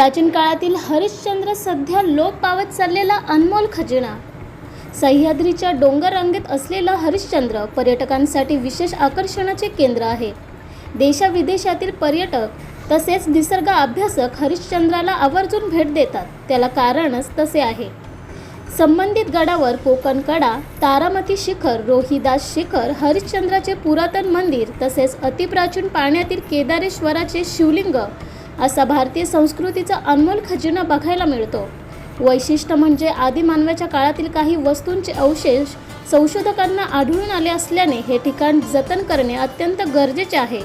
प्राचीन काळातील हरिश्चंद्र सध्या लोप पावत चाललेला अनमोल खजिना. सह्याद्रीच्या डोंगर रांगेत असलेला हरिश्चंद्र पर्यटकांसाठी विशेष आकर्षणाचे केंद्र आहे. देशाविदेशातील पर्यटक तसेच निसर्ग अभ्यासक हरिश्चंद्राला आवर्जून भेट देतात. त्याला कारणच तसे आहे. संबंधित गडावर कोकण कडा तारामती शिखर रोहिदास शिखर हरिश्चंद्राचे पुरातन मंदिर तसेच अतिप्राचीन पाण्यातील केदारेश्वराचे शिवलिंग असा भारतीय संस्कृतीचा अनमोल खजिना बघायला मिळतो. वैशिष्ट्य म्हणजे आदिमानवाच्या काळातील काही वस्तूंचे अवशेष संशोधकांना आढळून आले असल्याने हे ठिकाण जतन करणे अत्यंत गरजेचे आहे.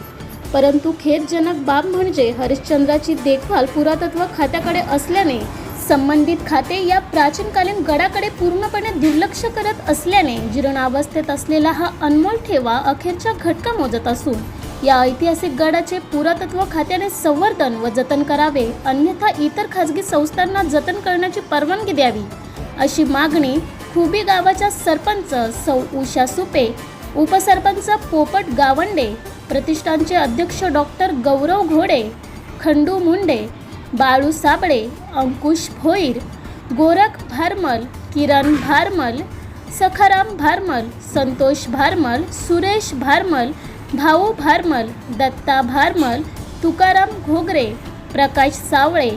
परंतु खेदजनक बाब म्हणजे हरिश्चंद्राची देखभाल पुरातत्व खात्याकडे असल्याने संबंधित खाते या प्राचीनकालीन गडाकडे पूर्णपणे दुर्लक्ष करत असल्याने जीर्णावस्थेत असलेला हा अनमोल ठेवा अखेरच्या घटका मोजत असून या ऐतिहासिक गडाचे पुरातत्व खात्याने संवर्धन व जतन करावे अन्यथा इतर खाजगी संस्थांना जतन करण्याची परवानगी द्यावी अशी मागणी खुबी गावाच्या सरपंच सौ उषा सुपे उपसरपंच पोपट गावंडे प्रतिष्ठानचे अध्यक्ष डॉक्टर गौरव घोडे खंडू मुंडे बाळू साबळे अंकुश भोईर गोरख भारमल किरण भारमल सखाराम भारमल संतोष भारमल सुरेश भारमल भाऊ भारमल दत्ता भारमल तुकाराम घोगरे प्रकाश सावळे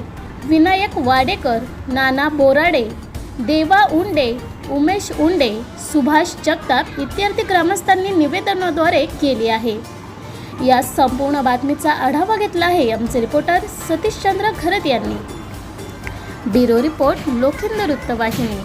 विनायक वाडेकर नाना बोराडे देवा उंडे उमेश उंडे सुभाष जगताप इत्यादी ग्रामस्थांनी निवेदनाद्वारे केली आहे. या संपूर्ण बातमीचा आढावा घेतला आहे आमचे रिपोर्टर सतीशचंद्र खरत यांनी. ब्युरो रिपोर्ट लोखंड वृत्तवाहिनी.